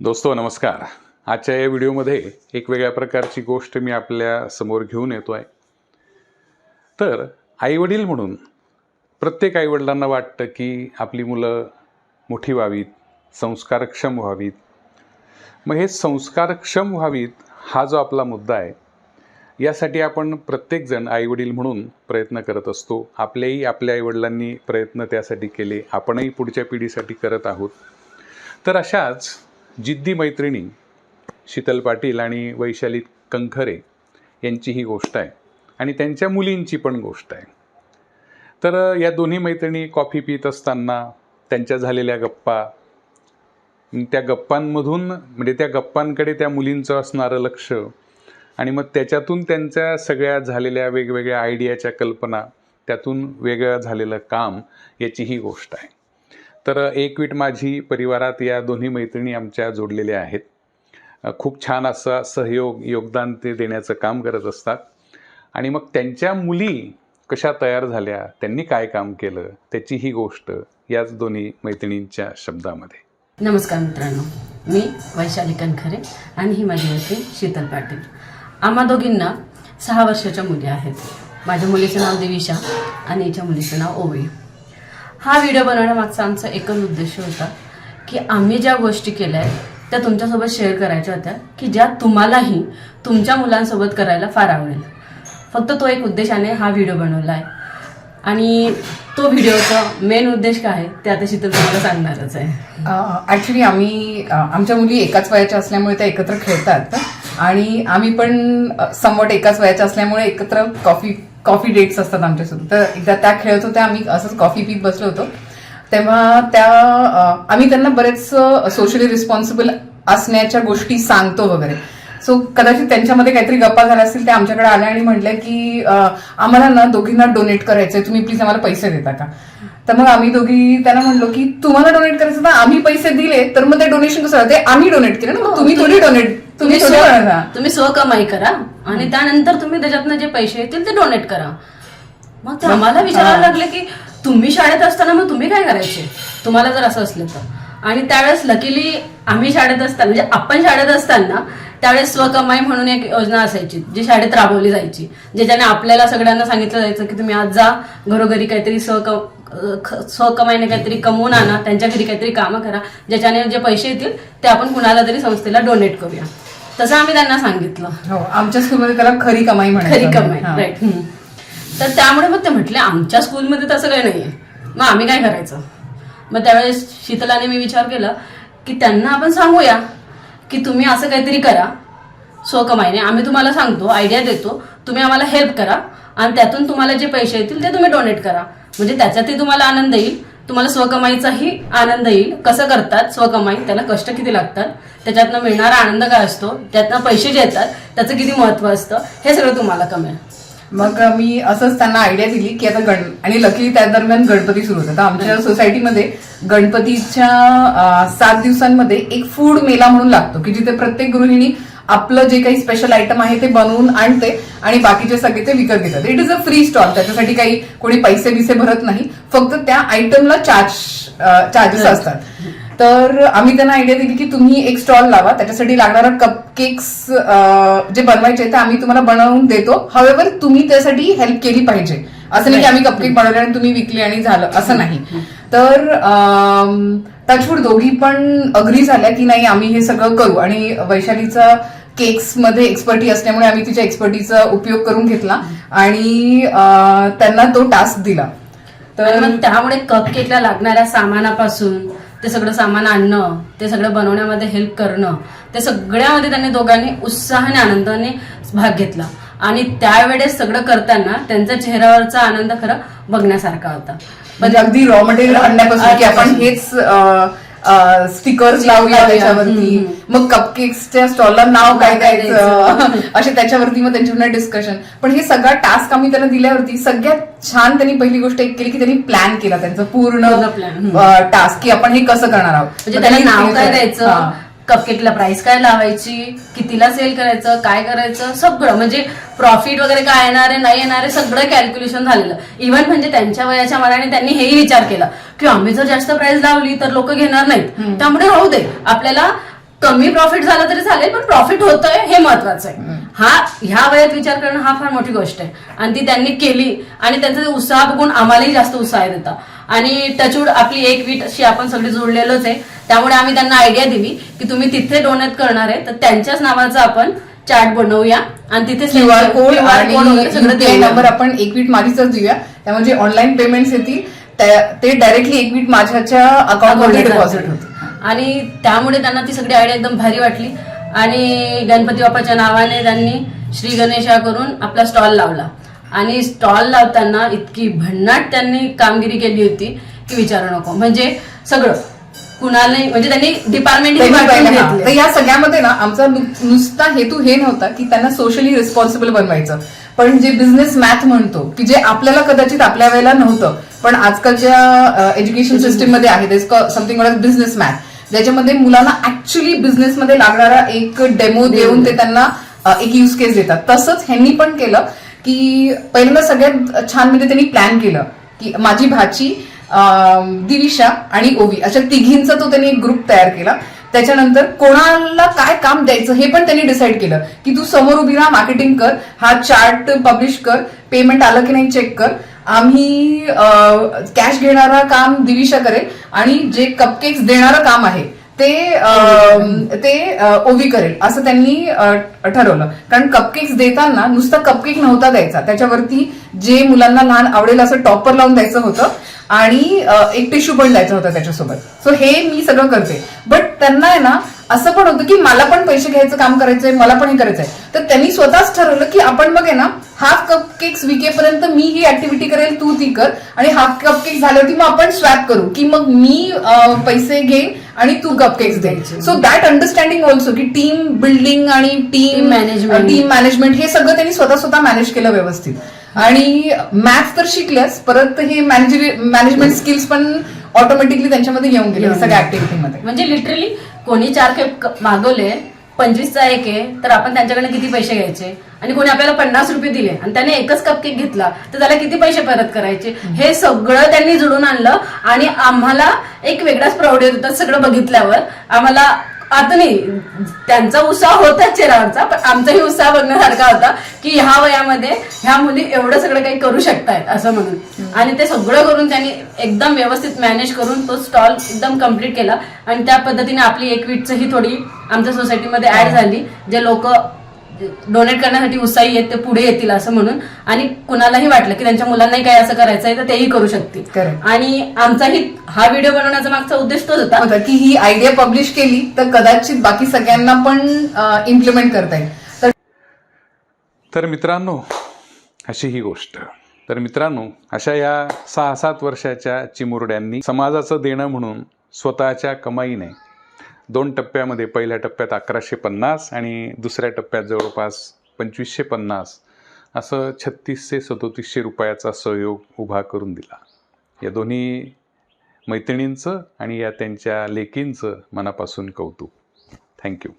दोस्तो नमस्कार. आजच्या या व्हिडिओमध्ये एक वेगळ्या प्रकारची गोष्ट मी आपल्यासमोर घेऊन येतो आहे तर आईवडील म्हणून प्रत्येक आईवडिलांना वाटतं की आपली मुलं मोठी व्हावीत संस्कारक्षम व्हावीत. मग हे संस्कारक्षम व्हावीत हा जो आपला मुद्दा आहे यासाठी आपण प्रत्येकजण आईवडील म्हणून प्रयत्न करत असतो. आपल्याही आपल्या आईवडिलांनी प्रयत्न त्यासाठी केले आपणही पुढच्या पिढीसाठी करत आहोत. तर अशाच जिद्दी मैत्रिणी शीतल पाटील आणि वैशाली कंखरे यांची ही गोष्ट आहे आणि त्यांच्या मुलींची पण गोष्ट आहे. तर या दोन्ही मैत्रिणी कॉफी पित असताना त्यांच्या झालेल्या गप्पा त्या गप्पांमधून म्हणजे त्या गप्पांकडे त्या मुलींचं असणारं लक्ष आणि मग त्याच्यातून त्यांच्या सगळ्या झालेल्या वेगवेगळ्या आयडियाच्या कल्पना त्यातून वेगळं झालेलं काम याची ही गोष्ट आहे. तर एक वीट माझी परिवारात या दोन्ही मैत्रिणी आमच्या जोडलेल्या आहेत. खूप छान असा सहयोग योगदान ते देण्याचं काम करत असतात. आणि मग त्यांच्या मुली कशा तयार झाल्या त्यांनी काय काम केलं त्याची ही गोष्ट याच दोन्ही मैत्रिणींच्या शब्दामध्ये. नमस्कार मित्रांनो. मी वैशाली कनखरे आणि ही माझी मैत्रीण शीतल पाटील. आम्हा दोघींना सहा वर्षाच्या मुली आहेत. माझ्या मुलीचं नाव देविशा आणि हिच्या मुलीचं नाव ओवी. हा व्हिडिओ बनवण्यामागचा आमचा एकच उद्देश होता की आम्ही ज्या गोष्टी केल्या आहेत त्या तुमच्यासोबत शेअर करायच्या होत्या की ज्या तुम्हालाही तुमच्या मुलांसोबत करायला फार आवडेल. फक्त तो एक उद्देशाने हा व्हिडिओ बनवला आहे. आणि तो व्हिडिओचा मेन उद्देश काय आहे ते आता शीतल तुम्हाला सांगणारच आहे. ऍक्च्युली आम्ही आमच्या मुली एकाच वयाच्या असल्यामुळे त्या एकत्र खेळतात. आणि आम्ही पण समवट एकाच वयाच्या असल्यामुळे एकत्र कॉफी कॉफी डेट्स असतात आमच्यासोबत. तर एकदा त्या खेळत होत्या आम्ही असंच कॉफी पीत बसलो होतो. तेव्हा त्या आम्ही त्यांना बरेच सोशली रिस्पॉन्सिबल असण्याच्या गोष्टी सांगतो वगैरे. सो कदाचित त्यांच्यामध्ये काहीतरी गप्पा झाल्या असतील ते आमच्याकडे आल्या आणि म्हटल्या की आम्हाला ना दोघींना डोनेट करायचंय तुम्ही प्लीज आम्हाला पैसे देता का? तर मग आम्ही दोघी त्यांना म्हणलो की तुम्हाला डोनेट करायचं ना आम्ही पैसे दिले तर मग ते डोनेशन कसं ते आम्ही डोनेट केलं ना मग तुम्ही थोडी डोनेट तुम्ही स्व- करा. तुम्ही स्वकमाई करा आणि त्यानंतर तुम्ही त्याच्यातनं जे पैसे येतील ते डोनेट करा. मग ते आम्हाला विचारायला लागले की तुम्ही शाळेत असताना मग तुम्ही काय करायचे? तुम्हाला जर असं असलं तर. आणि त्यावेळेस लकीली आम्ही शाळेत असताना म्हणजे आपण शाळेत असताना त्यावेळेस स्वकमाई म्हणून एक योजना असायची जी शाळेत राबवली जायची. ज्याच्याने आपल्याला सगळ्यांना सांगितलं जायचं की तुम्ही आज जा घरोघरी काहीतरी स्वक ख- स्वकमाईने काहीतरी कमवून आणा त्यांच्या घरी काहीतरी कामं करा. ज्याच्याने जे पैसे येतील ते आपण कुणाला तरी संस्थेला डोनेट करूया. तसं आम्ही त्यांना सांगितलं. हो आमच्या स्कूलमध्ये त्याला खरी कमाई म्हणायचं. खरी कमाई हा. राईट तर त्यामुळे मग ते म्हटले आमच्या स्कूलमध्ये तसं काही नाहीये. मग आम्ही काय करायचं? मग त्यावेळेस शीतलाने मी विचार केला की त्यांना आपण सांगूया की तुम्ही असं काहीतरी करा स्वकमाईने. आम्ही तुम्हाला सांगतो आयडिया देतो. तुम्ही आम्हाला हेल्प करा आणि त्यातून तुम्हाला जे पैसे येतील ते तुम्ही डोनेट करा. म्हणजे त्याच्यातही तुम्हाला आनंद येईल. तुम्हाला स्वकमाईचाही आनंद येईल. कसं करतात? स्वकमाई त्याला कष्ट किती लागतात? त्याच्यातनं मिळणारा आनंद काय असतो? त्यातनं पैसे जे येतात त्याचं किती महत्त्व असतं? हे सगळं तुम्हाला कमेल. मग मी असंच त्यांना आयडिया दिली की आता गण आणि लकी त्या दरम्यान गणपती सुरू होता. आमच्या सोसायटीमध्ये गणपतीच्या सात दिवसांमध्ये एक फूड मेला म्हणून लागतो की जिथे प्रत्येक गृहिणी आपलं जे काही स्पेशल आयटम आहे ते बनवून आणते आणि बाकीचे सगळे ते विकत घेतात. It is a free stall त्याच्यासाठी काही कोणी पैसे बिसे भरत नाही. फक्त त्या आयटमला चार्ज चार्जेस असतात. तर आम्ही त्यांना आयडिया दिली की तुम्ही एक स्टॉल लावा. त्याच्यासाठी लागणारा कपकेक्स जे बनवायचे ते आम्ही तुम्हाला बनवून देतो. हवेवर तुम्ही त्यासाठी हेल्प केली पाहिजे. असं नाही की आम्ही कपकेक बनवले आणि तुम्ही विकले आणि झालं. असं नाही. तर टचवूड दोघी पण अग्री झाल्या की नाही आम्ही हे सगळं करू. आणि वैशालीचा केक्समध्ये एक्सपर्टी असल्यामुळे आम्ही तिच्या एक्सपर्टीचा उपयोग करून घेतला. आणि त्यांना तो टास्क दिला. तर त्यामुळे कप केकला लागणाऱ्या सामानापासून ते सगळं सामान आणणं ते सगळं बनवण्यामध्ये हेल्प करणं ते सगळ्यामध्ये त्यांनी दोघांनी उत्साहाने आनंदाने भाग घेतला. आणि त्यावेळेस सगळं करताना त्यांच्या चेहऱ्यावरचा आनंद खरं बघण्यासारखा होता. म्हणजे अगदी रॉ मटेरियल आणण्यापासून की आपण हेच स्टिकर्स लावूया. त्याच्यावरती. मग कपकेक्सच्या स्टॉलला नाव काय काय द्यायचं? असे त्याच्यावरती मग त्यांच्यावर डिस्कशन पण हे सगळा टास्क आम्ही त्यांना दिल्यावरती सगळ्यात छान त्यांनी पहिली गोष्ट एक केली की त्यांनी प्लॅन केला त्यांचं पूर्ण. टास्क की आपण हे कसं करणार आहोत. म्हणजे त्यांनी नाव काय. द्यायचं? कपकेकला प्राइस काय लावायची? कितीला सेल करायचं? काय करायचं? सगळं. म्हणजे प्रॉफिट वगैरे काय येणार आहे नाही येणार आहे सगळं कॅल्क्युलेशन झालेलं. इव्हन म्हणजे त्यांच्या वयाच्या मनाने त्यांनी हेही विचार केला की आम्ही जर जास्त प्राइस लावली तर लोक घेणार नाहीत. त्यामुळे राहू दे. आपल्याला कमी प्रॉफिट झालं तरी चालेल पण प्रॉफिट होतंय हे महत्वाचं आहे. हा ह्या वयात विचार करणं हा फार मोठी गोष्ट आहे. आणि ती त्यांनी केली आणि त्यांचा उत्साह बघून आम्हालाही जास्त उत्साह येत होता. आणि टचवूड आपली एक वीट अशी आपण सगळे जोडलेलोच आहे. त्यामुळे आम्ही त्यांना आयडिया दिली की तुम्ही तिथे डोनेट करणार आहे तर त्यांच्याच नावाचं आपण चार्ट बनवूया आणि तिथे क्यू आर कोड आणि. नंबर आपण एक वीट माझीच देऊया. त्यामुळे ऑनलाईन पेमेंट्स येतील ते डायरेक्टली एक वीट माझ्याच्या अकाउंटमध्ये डिपॉझिट होतील. आणि त्यामुळे त्यांना ती सगळी आयडिया एकदम भारी वाटली. आणि गणपती बाप्पाच्या नावाने त्यांनी श्री गणेशा करून आपला स्टॉल लावला. आणि स्टॉल लावताना इतकी भन्नाट त्यांनी कामगिरी केली होती की विचारू नको. म्हणजे सगळं. कुणालाही म्हणजे त्यांनी डिपार्टमेंट त्यांनी पाहिलं. हा. तर या सगळ्यामध्ये ना आमचा नु- नुसता हेतू हे नव्हता की त्यांना सोशली रिस्पॉन्सिबल बनवायचं. पण जे बिझनेस मॅथ म्हणतो की जे आपल्याला कदाचित आपल्या वेळेला नव्हतं पण आजकालच्या एज्युकेशन सिस्टीममध्ये आहे. समथिंग बिझनेस मॅथ ज्याच्यामध्ये मुलांना ऍक्च्युली बिझनेसमध्ये लागणारा एक डेमो देऊन ते त्यांना अ, एक युज केस देतात. तसंच ह्यांनी पण केलं की पहिल्यांदा सगळ्यात छान म्हणजे त्यांनी प्लॅन केलं की माझी भाची दिविशा आणि ओवी अशा तिघींचा तो त्यांनी एक ग्रुप तयार केला. त्याच्यानंतर कोणाला काय काम द्यायचं हे पण त्यांनी डिसाईड केलं. की तू समोर उभी राहा मार्केटिंग कर हा चार्ट पब्लिश कर पेमेंट आलं की नाही चेक कर. आम्ही कॅश घेणारा काम दिविशा करेल आणि जे कपकेक्स देणारं काम आहे ते ते ओवी करेल. असं त्यांनी ठरवलं. कारण कपकेक्स देताना नुसता कपकेक नव्हता द्यायचा. त्याच्यावरती जे मुलांना लहान आवडेल असं टॉपर लावून द्यायचं होतं आणि एक टिश्यू पण द्यायचा होता त्याच्यासोबत. सो हे मी सगळं करते. बट त्यांना आहे ना असं पण होतं की मला पण पैसे घ्यायचं काम करायचंय मला पण हे करायचंय. तर त्यांनी स्वतःच ठरवलं की आपण मग आहे ना हाफ कप केक्स विकेपर्यंत मी ही ऍक्टिव्हिटी करेल तू ती कर. आणि हाफ कप केक्स झाल्यावरती मग आपण स्वॅप करू की मग मी पैसे घेईन आणि तू कप केक्स दे. सो दॅट अंडरस्टँडिंग ऑल्सो की टीम बिल्डिंग आणि टीम management. टीम मॅनेजमेंट हे सगळं त्यांनी स्वतः स्वतः मॅनेज केलं व्यवस्थित. आणि मॅथ्स तर शिकल्यास परत हे मॅनेजमेंट स्किल्स पण ऑटोमॅटिकली त्यांच्यामध्ये येऊन गेले सगळ्या ऍक्टिव्हिटीमध्ये म्हणजे लिटरली कोणी चार केक मागवले पंचवीसचा एक आहे तर आपण त्यांच्याकडे किती पैसे घ्यायचे? आणि कोणी आपल्याला पन्नास रुपये दिले आणि त्याने एकच कप केक घेतला तर त्याला किती पैसे परत करायचे? हे सगळं त्यांनी जुळून आणलं आणि आम्हाला एक वेगळाच प्राऊड येत होता सगळं बघितल्यावर आम्हाला आता नाही त्यांचा उत्साह होता चेहऱ्यावरचा पण आमचाही उत्साह बघण्यासारखा होता की ह्या वयामध्ये ह्या मुली एवढं सगळं काही करू शकतायत असं म्हणून. आणि ते सगळं करून त्यांनी एकदम व्यवस्थित मॅनेज करून तो स्टॉल एकदम कंप्लीट केला. आणि त्या पद्धतीने आपली एक ही थोडी आमच्या सोसायटीमध्ये ऍड झाली जे लोक डोनेट करण्यासाठी उत्साही आहेत ते पुढे येतील असं म्हणून. आणि कुणालाही वाटलं की त्यांच्या मुलांनाही काही असं करायचं आहे तर तेही करू शकतील. आणि आमचाही हा व्हिडिओ बनवण्याचा मागचा उद्देश तोच होता. होतं की ही आयडिया पब्लिश केली तर कदाचित बाकी सगळ्यांना पण इम्प्लिमेंट करता येईल. तर तर मित्रांनो अशी ही गोष्ट. तर मित्रांनो अशा या सहा सात वर्षाच्या चिमुरड्यांनी समाजाचं देणं म्हणून स्वतःच्या कमाईने दोन टप्प्यामध्ये पहिल्या टप्प्यात अकराशे पन्नास आणि दुसऱ्या टप्प्यात जवळपास पंचवीसशे पन्नास. असं छत्तीसशे सदोतीसशे रुपयाचा सहयोग उभा करून दिला. या दोन्ही मैत्रिणींचं आणि या त्यांच्या लेकींचं मनापासून कौतुक. थँक्यू